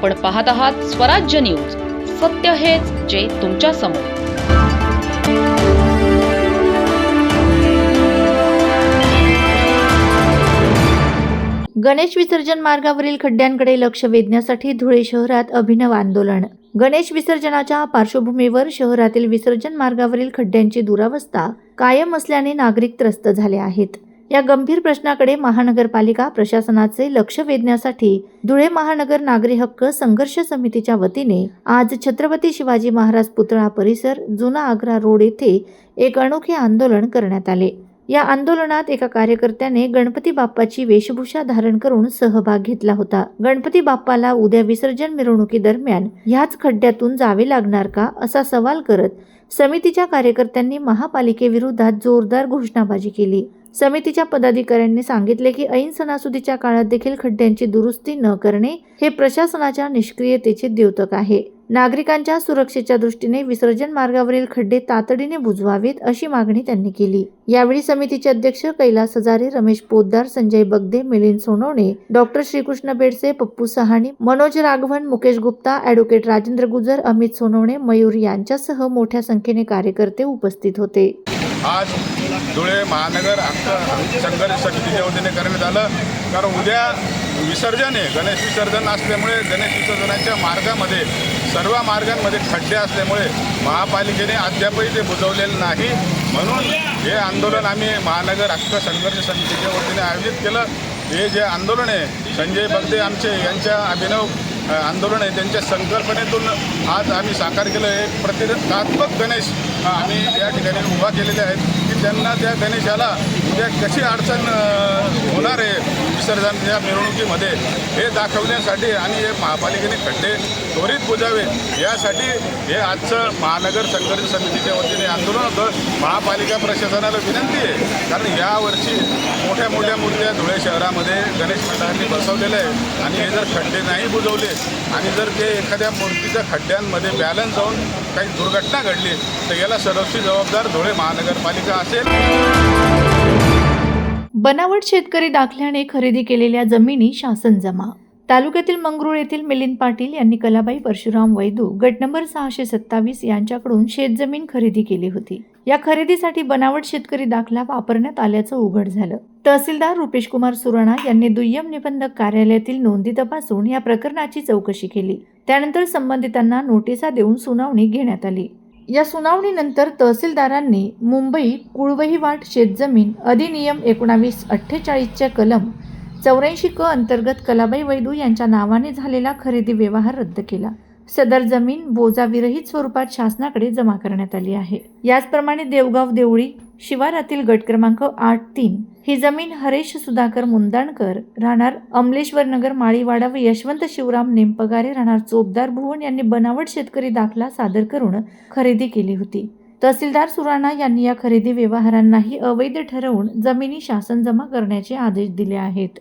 आपण पाहत आहात स्वराज्य न्यूज. सत्य हेच जे तुमच्यासमोर. गणेश विसर्जन मार्गावरील खड्ड्यांकडे लक्ष वेधण्यासाठी धुळे शहरात अभिनव आंदोलन. गणेश विसर्जनाच्या पार्श्वभूमीवर शहरातील विसर्जन मार्गावरील खड्ड्यांची दुरावस्था कायम असल्याने नागरिक त्रस्त झाले आहेत. या गंभीर प्रश्नाकडे महानगरपालिका प्रशासनाचे लक्ष वेधण्यासाठी धुळे महानगर नागरी हक्क संघर्ष समितीच्या वतीने आज छत्रपती शिवाजी महाराज पुतळा परिसर जुना आग्रा रोड येथे एक अनोखे आंदोलन करण्यात आले. या आंदोलनात एका कार्यकर्त्याने गणपती बाप्पाची वेशभूषा धारण करून सहभाग घेतला होता. गणपती बाप्पाला उद्या विसर्जन मिरवणुकीदरम्यान ह्याच खड्ड्यातून जावे लागणार का असा सवाल करत समितीच्या कार्यकर्त्यांनी महापालिकेविरोधात जोरदार घोषणाबाजी केली. समितीच्या पदाधिकाऱ्यांनी सांगितले की ऐन सणासुदीच्या काळात देखील खड्ड्यांची दुरुस्ती न करणे हे प्रशासनाच्या निष्क्रियतेचे द्योतक आहे. नागरिकांच्या सुरक्षेच्या दृष्टीने विसर्जन मार्गावरील खड्डे तातडीने बुजवावेत अशी मागणी त्यांनी केली. यावेळी समितीचे अध्यक्ष कैलास हजारे रमेश पोद्दार संजय बगदे मिलिंद सोनवणे डॉक्टर श्रीकृष्ण बेडसे पप्पू सहाणी मनोज राघवन मुकेश गुप्ता अॅडव्होकेट राजेंद्र गुजर अमित सोनवणे मयूर यांच्यासह मोठ्या संख्येने कार्यकर्ते उपस्थित होते. आज धुळे महानगर हक्क संघर्ष समितीच्या वतीने करण्यात आलं. कारण उद्या विसर्जन आहे. गणेश विसर्जन असल्यामुळे गणेश विसर्जनाच्या मार्गामध्ये सर्व मार्गांमध्ये खड्डे असल्यामुळे महापालिकेने अद्यापही ते बुजवलेलं नाही. म्हणून हे आंदोलन आम्ही महानगर हक्क संघर्ष समितीच्या वतीने आयोजित केलं. हे जे आंदोलन आहे संजय बगदे आमचे यांच्या अभिनव आंदोलन आहे त्यांच्या संकल्पनेतून आज आम्ही साकार केलं. एक प्रतिकात्मक गणेश आम्ही या ठिकाणी उभा केलेल्या आहेत की त्यांना त्या गणेशाला उद्या कशी अडचण होणार आहे विसर्जन या मिरवणुकीमध्ये हे दाखवण्यासाठी आणि हे महापालिकेने खड्डे त्वरित बुजावे. यासाठी हे आजचं महानगर संघर्ष समितीच्या वतीने आंदोलन होतं. महापालिका प्रशासनाला विनंती आहे. कारण यावर्षी मोठ्या मोठ्या मूर्त्या धुळे शहरामध्ये गणेश मंडळांनी बसवलेल्या आहे आणि हे जर खड्डे नाही बुजवले आणि जर ते एखाद्या मूर्तीच्या खड्ड्यांमध्ये बॅलन्स जाऊन काही दुर्घटना घडली तर याला सर्वस्वी जबाबदार धुळे महानगरपालिका असेल. बनावट शेतकरी दाखल्याने खरेदी केलेल्या जमिनी शासन जमा तालुक्यातील मंगरूळ येथील मिलिंद पाटील यांनी कलाबाई परशुराम वैदू गट नंबर सहाशे सत्तावीस यांच्याकडून शेतजमीन खरेदी केली होती. या खरेदीसाठी बनावट शेतकरी दाखला वापरण्यात आल्याचं उघड झालं. तहसीलदार रुपेश कुमार सुराणा यांनी दुय्यम निबंधक कार्यालयातील नोंदी तपासून या प्रकरणाची चौकशी केली. त्यानंतर संबंधितांना नोटिसा देऊन सुनावणी घेण्यात आली. या सुनावणीनंतर तहसीलदारांनी मुंबई कुळवहिवाट शेतजमीन अधिनियम एकोणावीस अठ्ठेचाळीसच्या कलम चौऱ्याऐंशी क अंतर्गत कलाबाई वैदू यांच्या नावाने झालेला खरेदी व्यवहार रद्द केला. सदर जमीन बोजाविरहित स्वरूपात शासनाकडे जमा करण्यात आली आहे. याचप्रमाणे देवगाव देवळी शिवारातील गट क्रमांक आठ तीन ही जमीन हरेश सुधाकर मुंदाणकर राहणार अमलेश्वर नगर माळीवाडा व यशवंत शिवराम नेमपगारे राहणार चोपदार भुवन यांनी बनावट शेतकरी दाखला सादर करून खरेदी केली होती. तहसीलदार सुराणा यांनी या खरेदी व्यवहारांनाही अवैध ठरवून जमिनी शासन जमा करण्याचे आदेश दिले आहेत.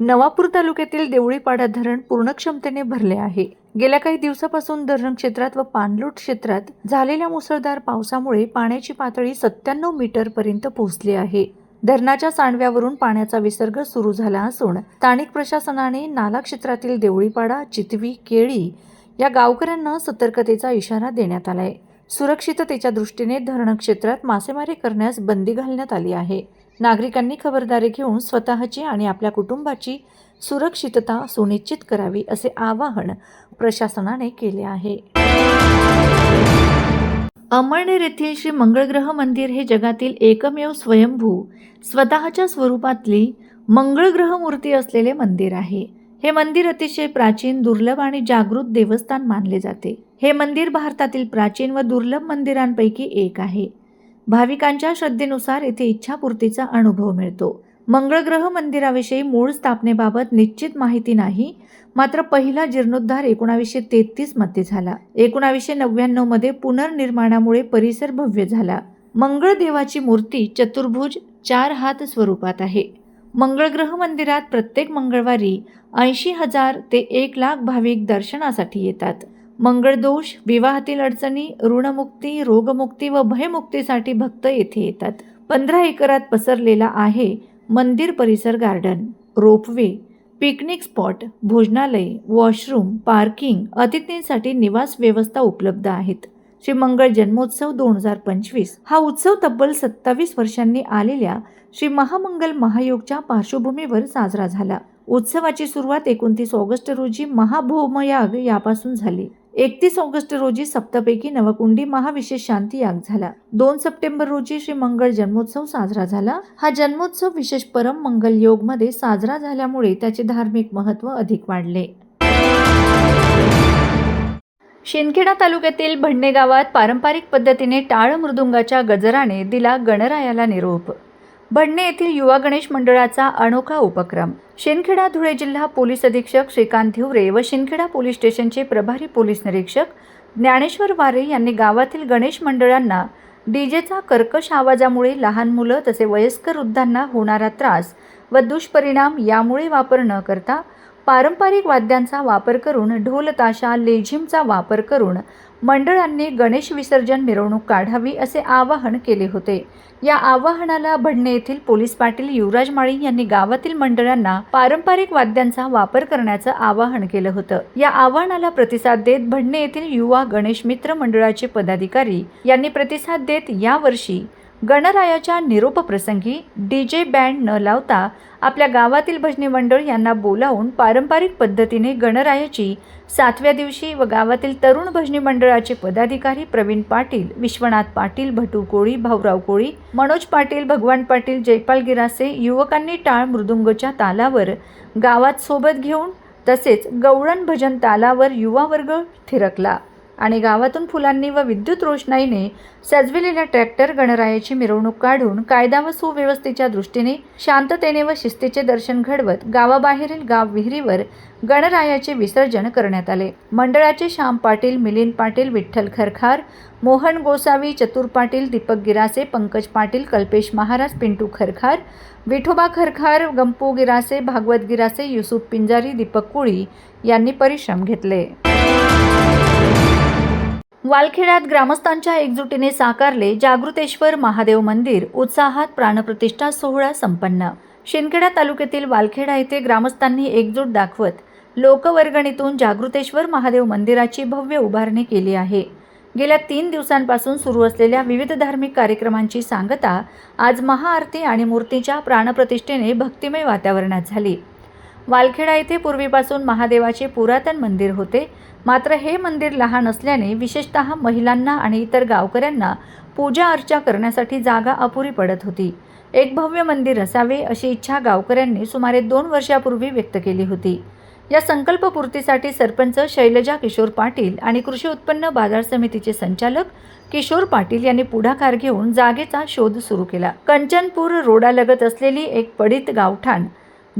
नवापूर तालुक्यातील देवळीपाडा धरण पूर्ण क्षमतेने भरले आहे. गेल्या काही दिवसापासून धरण क्षेत्रात व पाणलोट क्षेत्रात झालेल्या मुसळधार पावसामुळे पाण्याची पातळी सत्त्याण्णव मीटर पर्यंत पोहोचली आहे. धरणाच्या सांडव्यावरून पाण्याचा विसर्ग सुरू झाला असून स्थानिक प्रशासनाने नाला क्षेत्रातील देवळीपाडा चितवी केळी या गावकऱ्यांना सतर्कतेचा इशारा देण्यात आलाय. सुरक्षिततेच्या दृष्टीने धरण क्षेत्रात मासेमारी करण्यास बंदी घालण्यात आली आहे. नागरिकांनी खबरदारी घेऊन स्वतःची आणि आपल्या कुटुंबाची सुरक्षितता सुनिश्चित करावी असे आवाहन प्रशासनाने केले आहे. अमळनेर येथील श्री मंगळग्रह मंदिर हे जगातील एकमेव स्वयंभू स्वतःच्या स्वरूपातली मंगळग्रह मूर्ती असलेले मंदिर आहे. हे मंदिर अतिशय प्राचीन दुर्लभ आणि जागृत देवस्थान मानले जाते. हे मंदिर भारतातील प्राचीन व दुर्लभ मंदिरांपैकी एक आहे. भाविकांच्या श्रद्धेनुसार येथे इच्छापूर्तीचा अनुभव मिळतो. मंगळग्रह मंदिराविषयी मूळ स्थापनेबाबत निश्चित माहिती नाही मात्र पहिला जीर्णोद्धार एकोणावीसशे तेहतीसमध्ये झाला. एकोणावीसशे नव्याण्णवमध्ये पुनर्निर्माणामुळे परिसर भव्य झाला. मंगळदेवाची मूर्ती चतुर्भुज चार हात स्वरूपात आहे. मंगळग्रह मंदिरात प्रत्येक मंगळवारी ऐंशी हजार ते एक लाख भाविक दर्शनासाठी येतात. मंगळदोष विवाहातील अडचणी ऋणमुक्ती रोगमुक्ती व भयमुक्तीसाठी भक्त येथे येतात. पंधरा एकरात पसरलेला आहे मंदिर परिसर गार्डन रोपवे पिकनिक स्पॉट भोजनालय वॉशरूम पार्किंग अतिथींसाठी निवास व्यवस्था उपलब्ध आहेत. श्री मंगळ जन्मोत्सव दोन हजार पंचवीस. हा उत्सव तब्बल सत्तावीस वर्षांनी आलेल्या श्री महामंगल महायोगच्या पार्श्वभूमीवर साजरा झाला. उत्सवाची सुरुवात एकोणतीस ऑगस्ट रोजी महाभौमयाग यापासून झाली. एकतीस ऑगस्ट रोजी सप्तपैकी नवकुंडी महाविशेष शांती याग झाला. दोन सप्टेंबर रोजी श्री मंगळ जन्मोत्सव साजरा झाला. हा जन्मोत्सव विशेष परम मंगल योगमध्ये साजरा झाल्यामुळे त्याचे धार्मिक महत्त्व अधिक वाढले. शिंदखेडा तालुक्यातील भंडे गावात पारंपरिक पद्धतीने टाळ मृदुंगाच्या गजराने दिला गणरायाला निरोप. भंडणे येथील युवा गणेश मंडळाचा अनोखा उपक्रम. शिंदखेडा धुळे जिल्हा पोलीस अधीक्षक श्रीकांत धिवरे व शिंदखेडा पोलीस स्टेशनचे प्रभारी पोलीस निरीक्षक ज्ञानेश्वर वारे यांनी गावातील गणेश मंडळांना डीजेचा कर्कश आवाजामुळे लहान मुलं तसे वयस्कर वृद्धांना होणारा त्रास व दुष्परिणाम यामुळे वापर न करता पारंपरिक वाद्यांचा वापर करून ढोल ताशा लेझिमचा वापर करून मंडळांनी गणेश विसर्जन मिरवणूक काढावी असे आवाहन केले होते. या आवाहनाला भडणे येथील पोलीस पाटील युवराज माळी यांनी गावातील मंडळांना पारंपरिक वाद्यांचा वापर करण्याचं आवाहन केलं होतं. या आवाहनाला प्रतिसाद देत भडणे येथील युवा गणेश मित्र मंडळाचे पदाधिकारी यांनी प्रतिसाद देत यावर्षी गणरायाच्या निरोपप्रसंगी डी जे बँड न लावता आपल्या गावातील भजनी मंडळ यांना बोलावून पारंपरिक पद्धतीने गणरायाची सातव्या दिवशी व गावातील तरुण भजनी मंडळाचे पदाधिकारी प्रवीण पाटील विश्वनाथ पाटील भटू कोळी भाऊराव कोळी मनोज पाटील भगवान पाटील जयपाल गिरासे युवकांनी टाळ मृदुंगच्या तालावर गावात सोबत घेऊन तसेच गवळण भजन तालावर युवा वर्ग थिरकला. आणि गावातून फुलांनी व विद्युत रोषणाईने सजविलेल्या ट्रॅक्टर गणरायाची मिरवणूक काढून कायदा व सुव्यवस्थेच्या दृष्टीने शांततेने व शिस्तीचे दर्शन घडवत गावाबाहेरील गाव विहिरीवर गणरायाचे विसर्जन करण्यात आले. मंडळाचे श्याम पाटील मिलिंद पाटील विठ्ठल खरखार मोहन गोसावी चतुर पाटील दीपक गिरासे पंकज पाटील कल्पेश महाराज पिंटू खरखार विठोबा खरखार गंपू गिरासे भागवत गिरासे युसुफ पिंजारी दीपक कुळी यांनी परिश्रम घेतले. वालखेड्यात ग्रामस्थांच्या एकजुटीने साकारले जागृतेश्वर महादेव मंदिर उत्साहात प्राणप्रतिष्ठा सोहळा संपन्न. शिंदखेडा तालुक्यातील वालखेडा येथे ग्रामस्थांनी एकजूट दाखवत लोकवर्गणीतून जागृतेश्वर महादेव मंदिराची भव्य उभारणी केली आहे. गेल्या तीन दिवसांपासून सुरू असलेल्या विविध धार्मिक कार्यक्रमांची सांगता आज महाआरती आणि मूर्तीच्या प्राणप्रतिष्ठेने भक्तिमय वातावरणात झाली. वालखेडा येथे पूर्वीपासून महादेवाचे पुरातन मंदिर होते. मात्र हे मंदिर लहान असल्याने विशेषत महिलांना आणि इतर गावकऱ्यांना पूजा अर्चा करण्यासाठी जागा अपुरी पडत होती. एक भव्य मंदिर असावे अशी इच्छा गावकऱ्यांनी सुमारे दोन वर्षापूर्वी व्यक्त केली होती. या संकल्पपूर्तीसाठी सरपंच शैलजा किशोर पाटील आणि कृषी उत्पन्न बाजार समितीचे संचालक किशोर पाटील यांनी पुढाकार घेऊन जागेचा शोध सुरू केला. कंचनपूर रोडालगत असलेली एक पडित गावठाण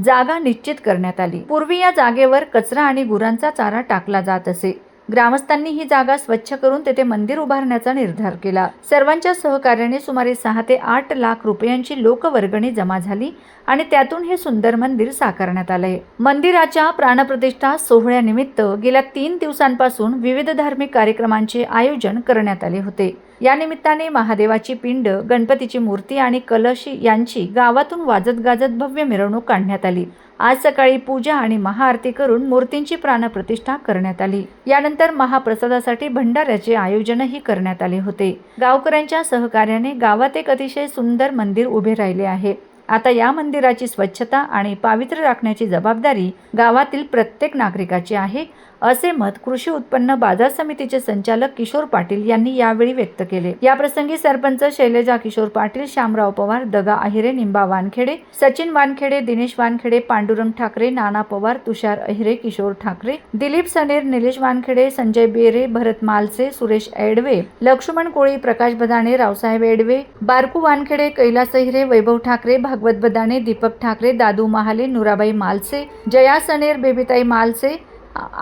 जागा निश्चित करण्यात आली. पूर्वी या जागेवर कचरा आणि गुरांचा चारा टाकला जात असे. ग्रामस्थांनी ही जागा स्वच्छ करून तेथे मंदिर उभारण्याचा निर्धार केला. सर्वांच्या सहकार्याने सुमारे सहा ते आठ लाख रुपयांची लोकवर्गणी जमा झाली आणि त्यातून हे सुंदर मंदिर साकारण्यात आलंय मंदिराच्या प्राणप्रतिष्ठा सोहळ्यानिमित्त गेल्या तीन दिवसांपासून विविध धार्मिक कार्यक्रमांचे आयोजन करण्यात आले होते. या निमित्ताने महादेवाची पिंड गणपतीची मूर्ती आणि कलश यांची गावातून वाजत गाजत भव्य मिरवणूक काढण्यात आली. आज सकाळी पूजा आणि महाआरती करून मूर्तींची प्राणप्रतिष्ठा करण्यात आली. यानंतर महाप्रसादासाठी भंडाऱ्याचे आयोजनही करण्यात आले होते. गावकऱ्यांच्या सहकार्याने गावात एक अतिशय सुंदर मंदिर उभे राहिले आहे. आता या मंदिराची स्वच्छता आणि पावित्र्य राखण्याची जबाबदारी गावातील प्रत्येक नागरिकाची आहे. असे मत कृषी उत्पन्न बाजार समितीचे संचालक किशोर पाटील यांनी यावेळी व्यक्त केले. याप्रसंगी सरपंच शैलजा किशोर पाटील श्यामराव पवार दगा अहिरे निंबा वानखेडे सचिन वानखेडे दिनेश वानखेडे पांडुरंग ठाकरे नाना पवार तुषार अहिरे किशोर ठाकरे दिलीप सनेर निलेश वानखेडे संजय बेरे भरत मालसे सुरेश एडवे लक्ष्मण कोळी प्रकाश बदाणे रावसाहेब एडवे बारकू वानखेडे कैलास अहिरे वैभव ठाकरे भागवत बदाणे दीपक ठाकरे दादू महाले नुराबाई मालसे जया सनेर बेबीताई मालसे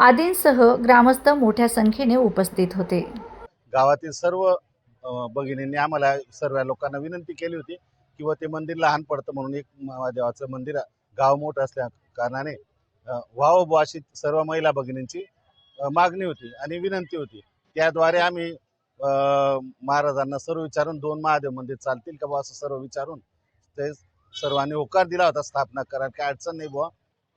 आदींसह ग्रामस्थ मोठ्या संख्येने उपस्थित होते. गावातील सर्व भगिनींनी आम्हाला सर्व लोकांना विनंती केली होती किंवा ते मंदिर लहान पडतं म्हणून एक महादेवाचं मंदिर गाव मोठं असल्या कारणाने वाव व्हावं बुवा अशी सर्व महिला भगिनींची मागणी होती आणि विनंती होती. त्याद्वारे आम्ही महाराजांना सर्व विचारून दोन महादेव मंदिर चालतील का बुवा असं सर्व विचारून ते सर्वांनी होकार दिला होता स्थापना करा काय अडचण नाही बुवा.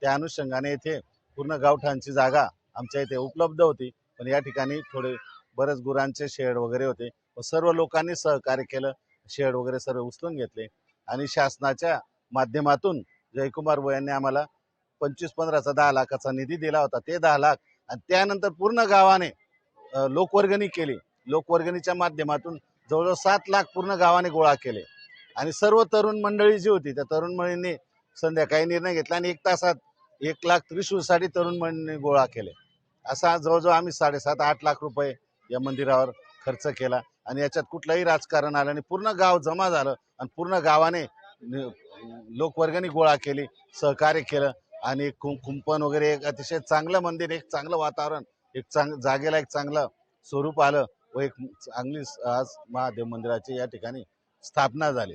त्या अनुषंगाने येथे पूर्ण गावठांची जागा आमच्या इथे उपलब्ध होती. पण या ठिकाणी थोडे बरेच गुरांचे शेड वगैरे होते व सर्व लोकांनी सहकार्य केलं. शेड वगैरे सर्व उचलून घेतले. आणि शासनाच्या माध्यमातून जयकुमार बुवा यांनी आम्हाला पंचवीस पंधराचा दहा लाखाचा निधी दिला होता. ते दहा लाख आणि त्यानंतर पूर्ण गावाने लोकवर्गणी केली. लोकवर्गणीच्या माध्यमातून जवळजवळ सात लाख पूर्ण गावाने गोळा केले. आणि सर्व तरुण मंडळी जी होती त्या तरुण मंडळींनी संध्याकाळी निर्णय घेतला आणि एक तासात एक लाख त्रिशूलसाठी तरुण मंडळी गोळा केले. असा जवळजवळ आम्ही साडेसात आठ लाख रुपये या मंदिरावर खर्च केला. आणि याच्यात कुठलंही राजकारण आलं आणि पूर्ण गाव जमा झालं आणि पूर्ण गावाने लोकवर्गाने लोकवर्गणी गोळा केली सहकार्य केलं. आणि कुं कुंपण वगैरे एक अतिशय चांगलं मंदिर एक चांगलं वातावरण एक चांग जागेला एक चांगलं स्वरूप आलं व एक चांगली आज महादेव मंदिराची या ठिकाणी स्थापना झाली.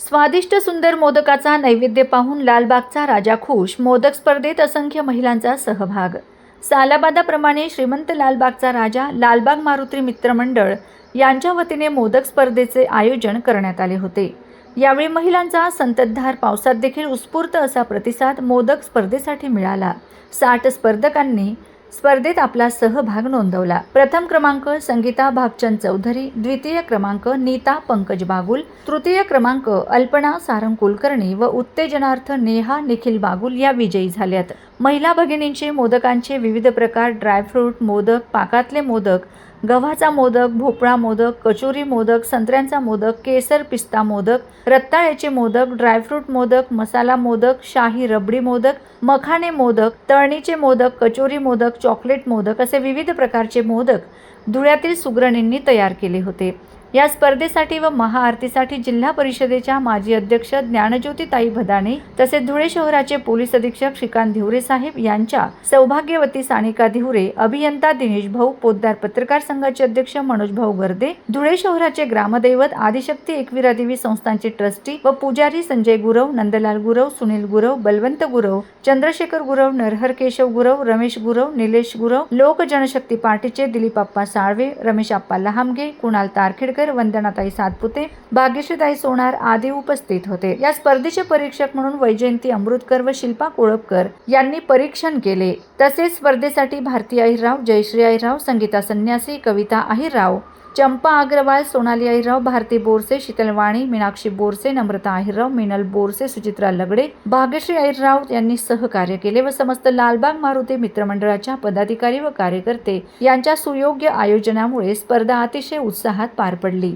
स्वादिष्ट सुंदर मोदकाचा नैवेद्य पाहून लालबागचा राजा खुश मोदक स्पर्धेत असंख्य महिलांचा सहभाग. सालाबादाप्रमाणे श्रीमंत लालबागचा राजा लालबाग मारुती मित्रमंडळ यांच्या वतीने मोदक स्पर्धेचे आयोजन करण्यात आले होते. यावेळी महिलांचा संततधार पावसात देखील उत्स्फूर्त असा प्रतिसाद मोदक स्पर्धेसाठी मिळाला. साठ स्पर्धकांनी स्पर्धेत आपला सहभाग नोंदवला. प्रथम क्रमांक संगीता भागचंद चौधरी द्वितीय क्रमांक नीता पंकज बागुल तृतीय क्रमांक अल्पना सारंग कुलकर्णी व उत्तेजनार्थ नेहा निखिल बागुल या विजयी झाल्यात. महिला भगिनींचे मोदकांचे विविध प्रकार ड्रायफ्रूट मोदक पाकातले मोदक गव्हाचा मोदक भोपळा मोदक कचोरी मोदक संत्र्यांचा मोदक केसर पिस्ता मोदक रत्ताळ्याचे मोदक ड्रायफ्रूट मोदक मसाला मोदक शाही रबडी मोदक मखाणे मोदक तळणीचे मोदक कचोरी मोदक चॉकलेट मोदक असे विविध प्रकारचे मोदक धुळ्यातील सुग्रणींनी तयार केले होते. या स्पर्धेसाठी व महाआरतीसाठी जिल्हा परिषदेच्या माजी अध्यक्ष ज्ञानज्योतीताई भदाणे तसेच धुळे शहराचे पोलीस अधीक्षक श्रीकांत धिवरे साहेब यांच्या सौभाग्यवती सानिका धिवरे अभियंता दिनेश भाऊ पोद्दार पत्रकार संघाचे अध्यक्ष मनोज भाऊ गर्दे धुळे शहराचे ग्रामदैवत आदिशक्ती एकविरा देवी संस्थांचे ट्रस्टी व पुजारी संजय गुरव नंदलाल गुरव सुनील गुरव बलवंत गुरव चंद्रशेखर गुरव नरहर केशव गुरव रमेश गुरव निलेश गुरव लोक जनशक्ती पार्टीचे दिलीप आप्पा साळवे रमेश आप्पा लहामगे कुणाल तारखेडकर वंदनाताई सातपुते भाग्यश्रीताई सोनार आदी उपस्थित होते. या स्पर्धेचे परीक्षक म्हणून वैजयंती अमृतकर व शिल्पा कोळपकर यांनी परीक्षण केले. तसेच स्पर्धेसाठी भारती अहिरराव जयश्री अहिरराव संगीता संन्यासी कविता अहिरराव चंपा अग्रवाल सोनाली अहिरराव भारती बोरसे शीतलवाणी मीनाक्षी बोरसे नम्रता अहिरराव मिनल बोरसे सुचित्रा लगडे भाग्यश्री अहिरराव यांनी सहकार्य केले व समस्त लालबाग मारुती मित्रमंडळाच्या पदाधिकारी व कार्यकर्ते यांच्या सुयोग्य आयोजनामुळे स्पर्धा अतिशय उत्साहात पार पडली.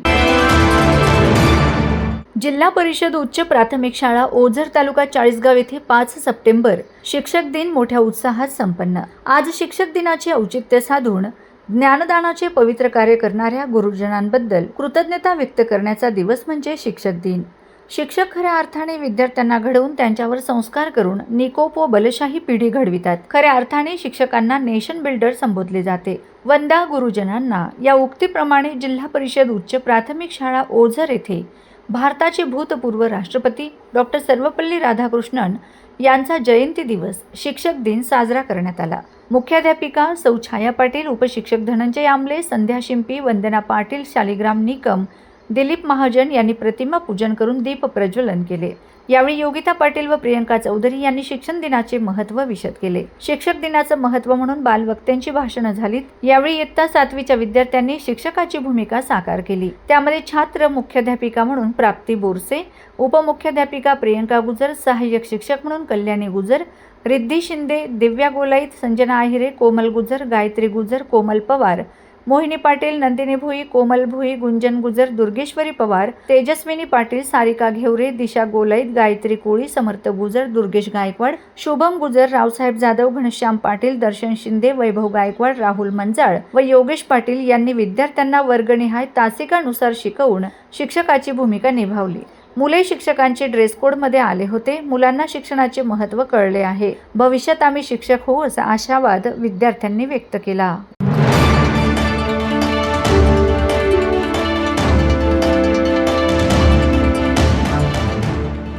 जिल्हा परिषद उच्च प्राथमिक शाळा ओझर तालुका चाळीसगाव येथे पाच सप्टेंबर शिक्षक दिन मोठ्या उत्साहात संपन्न. आज शिक्षक दिनाचे औचित्य साधून ज्ञानदानाचे पवित्र कार्य करणाऱ्या गुरुजनांबद्दल कृतज्ञता व्यक्त करण्याचा दिवस म्हणजे शिक्षक दिन. शिक्षक खऱ्या अर्थाने विद्यार्थ्यांना घडवून त्यांच्यावर संस्कार करून निकोप व बलशाही पिढी घडवितात. खऱ्या अर्थाने शिक्षकांना नेशन बिल्डर संबोधले जाते. वंदा गुरुजनांना या उक्तीप्रमाणे जिल्हा परिषद उच्च प्राथमिक शाळा ओझर येथे भारताचे भूतपूर्व राष्ट्रपती डॉक्टर सर्वपल्ली राधाकृष्णन यांचा जयंती दिवस शिक्षक दिन साजरा करण्यात आला. मुख्याध्यापिका सौ. छाया पाटील उपशिक्षक धनंजय आमले संध्या शिंपी वंदना पाटील शालिग्राम निकम दिलीप महाजन यांनी प्रतिमा पूजन करून दीप प्रज्वलन केले. यावेळी योगिता पाटील व प्रियंका चौधरी यांनी शिक्षण दिनाचे महत्त्व विशद केले. शिक्षक दिनाचं महत्त्व म्हणून बालवक्त्यांची भाषणं झालीत. यावेळी इयत्ता सातवीच्या विद्यार्थ्यांनी शिक्षकाची भूमिका साकार केली. त्यामध्ये छात्र मुख्याध्यापिका म्हणून प्राप्ती बोरसे उपमुख्याध्यापिका प्रियंका गुजर सहाय्यक शिक्षक म्हणून कल्याणी गुजर रिद्धी शिंदे दिव्या गोलाईत संजना आहिरे कोमल गुजर गायत्री गुजर कोमल पवार मोहिनी पाटील नंदिनी भुई कोमल भुई गुंजन गुजर दुर्गेश्वरी पवार तेजस्विनी पाटील सारिका घेवरे दिशा गोलाईत गायत्री कोळी समर्थ गुजर दुर्गेश गायकवाड शुभम गुजर रावसाहेब जाधव घनश्याम पाटील दर्शन शिंदे वैभव गायकवाड राहुल मंजाळ व योगेश पाटील यांनी विद्यार्थ्यांना वर्गनिहाय तासिकानुसार शिकवून शिक्षकाची भूमिका निभावली. मुले शिक्षकांचे ड्रेस कोडमध्ये आले होते. मुलांना शिक्षणाचे महत्त्व कळले आहे. भविष्यात आम्ही शिक्षक होऊ असा आशावाद विद्यार्थ्यांनी व्यक्त केला.